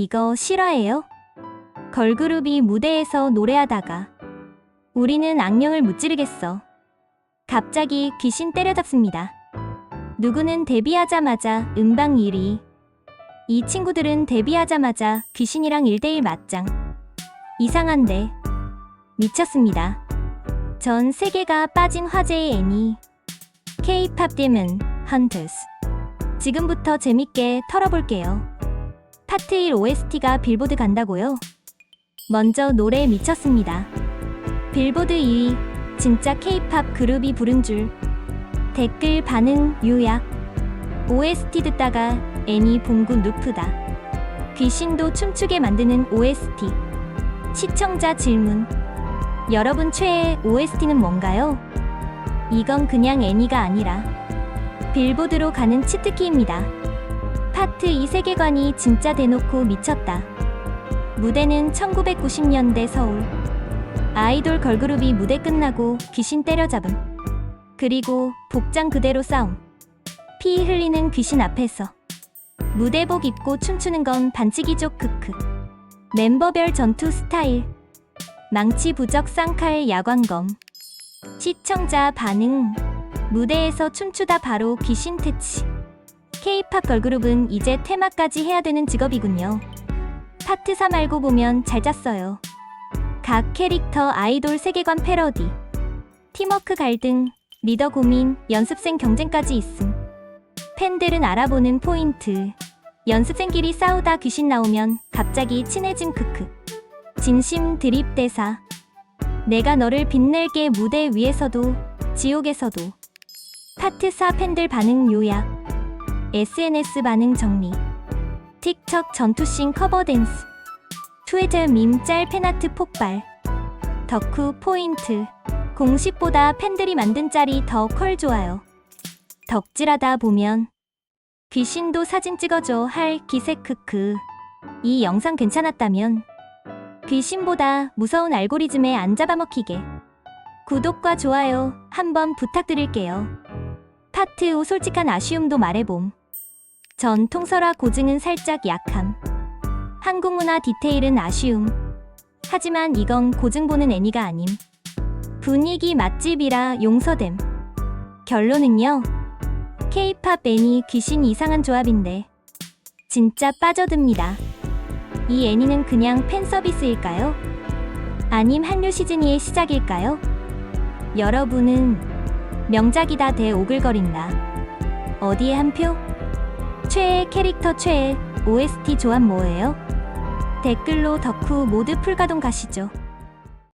이거 실화예요? 걸그룹이 무대에서 노래하다가 우리는 악령을 무찌르겠어. 갑자기 귀신 때려잡습니다. 누구는 데뷔하자마자 음방 1위. 이 친구들은 데뷔하자마자 귀신이랑 1대1 맞짱. 이상한데. 미쳤습니다. 전 세계가 빠진 화제의 애니. K-팝 데몬 헌터스. 지금부터 재밌게 털어볼게요. 파트 1 OST가 빌보드 간다고요? 먼저 노래에 미쳤습니다. 빌보드 2위, 진짜 K-팝 그룹이 부른 줄. 댓글 반응 요약. OST 듣다가 애니 봉구 누프다. 귀신도 춤추게 만드는 OST. 시청자 질문. 여러분 최애 OST는 뭔가요? 이건 그냥 애니가 아니라 빌보드로 가는 치트키입니다. 파트 2 세계관이 진짜 대놓고 미쳤다. 무대는 1990년대 서울. 아이돌 걸그룹이 무대 끝나고 귀신 때려잡음. 그리고 복장 그대로 싸움. 피 흘리는 귀신 앞에서. 무대복 입고 춤추는 건 반칙이죠 크크. 멤버별 전투 스타일. 망치 부적 쌍칼 야광검. 시청자 반응. 무대에서 춤추다 바로 귀신 퇴치. K-팝 걸그룹은 이제 테마까지 해야 되는 직업이군요. 파트 3 알고 보면 잘 짰어요. 각 캐릭터 아이돌 세계관 패러디. 팀워크 갈등, 리더 고민, 연습생 경쟁까지 있음. 팬들은 알아보는 포인트. 연습생끼리 싸우다 귀신 나오면 갑자기 친해짐 크크. 진심 드립 대사. 내가 너를 빛낼게 무대 위에서도 지옥에서도. 파트 4 팬들 반응 요약. SNS 반응 정리. 틱톡 전투씬 커버 댄스. 트위터 밈짤 팬아트 폭발. 덕후 포인트. 공식보다 팬들이 만든 짤이 더 컬 좋아요. 덕질하다 보면 귀신도 사진 찍어줘 할 기세 크크. 이 영상 괜찮았다면 귀신보다 무서운 알고리즘에 안 잡아먹히게 구독과 좋아요 한번 부탁드릴게요. 파트 5 솔직한 아쉬움도 말해봄. 전 통설화 고증은 살짝 약함. 한국 문화 디테일은 아쉬움. 하지만 이건 고증 보는 애니가 아님. 분위기 맛집이라 용서됨. 결론은요. K-팝 애니 귀신 이상한 조합인데 진짜 빠져듭니다. 이 애니는 그냥 팬 서비스일까요? 아님 한류 시즌2의 시작일까요? 여러분은 명작이다 대 오글거린다. 어디에 한 표? 최애 캐릭터 최애 OST 조합 뭐예요? 댓글로 덕후 모두 풀가동 가시죠.